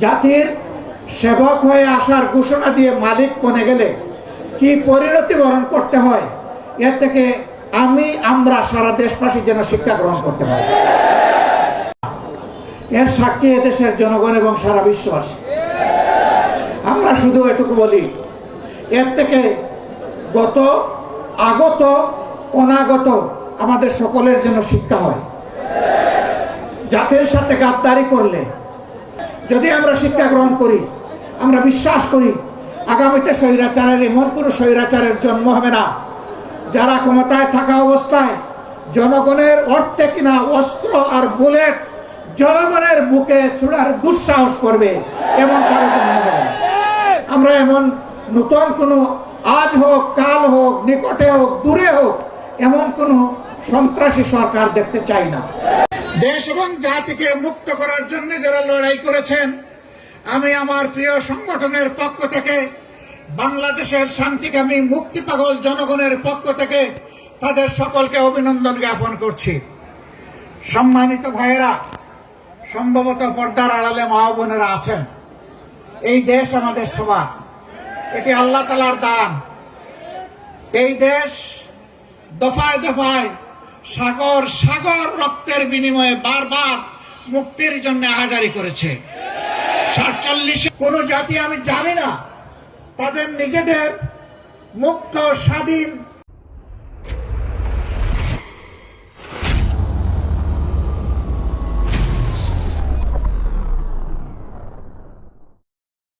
জাতির সেবক হয়ে আসার ঘোষণা দিয়ে মালিক বনে গেলে কি পরিণতি বরণ করতে হয়? এর থেকে আমি, আমরা সারা দেশবাসী যেন শিক্ষা গ্রহণ করতে পারি। এর সাক্ষী এদেশের জনগণ এবং সারা বিশ্ববাসী। আমরা শুধু এটুকু বলি, এর থেকে গত, আগত, অনাগত আমাদের সকলের জন্য শিক্ষা হয়। জাতির সাথে গাদ্দারি করলে যদি আমরা শিক্ষা গ্রহণ করি, আমরা বিশ্বাস করি, আগামীতে স্বৈরাচারের এমন কোনো স্বৈরাচারের জন্ম হবে না। যারা ক্ষমতায় থাকা অবস্থায় জনগণের অর্থে কিনা অস্ত্র আর বুলেট জনগণের বুকে ছুড়ার দুঃসাহস করবে, এমন কারও জন্ম হবে আমরা এমন নতুন কোনো আজ হোক, কাল হোক, নিকটে হোক, দূরে হোক, এমন কোনো সন্ত্রাসী সরকার দেখতে চাই না। দেশ এবং জাতিকে মুক্ত করার জন্য যারা লড়াই করেছেন, আমি আমার প্রিয় সংগঠনের পক্ষ থেকে, বাংলাদেশের শান্তিকামী মুক্তি পাগল জনগণের পক্ষ থেকে তাদের সকলকে অভিনন্দন জ্ঞাপন করছি। সম্মানিত ভাইয়েরা, সম্ভবত পর্দার আড়ালে মা বোনেরা আছেন। এই দেশ আমাদের সবার। এটি আল্লাহ তালার দান। এই দেশ দফায় দফায় সাগর সাগর রক্তের বিনিময়ে বারবার মুক্তির জন্য আহাজারি করেছে। সাতচল্লিশে কোন জাতি আমি জানি না। তাদের নিজেদের মুক্ত, স্বাধীন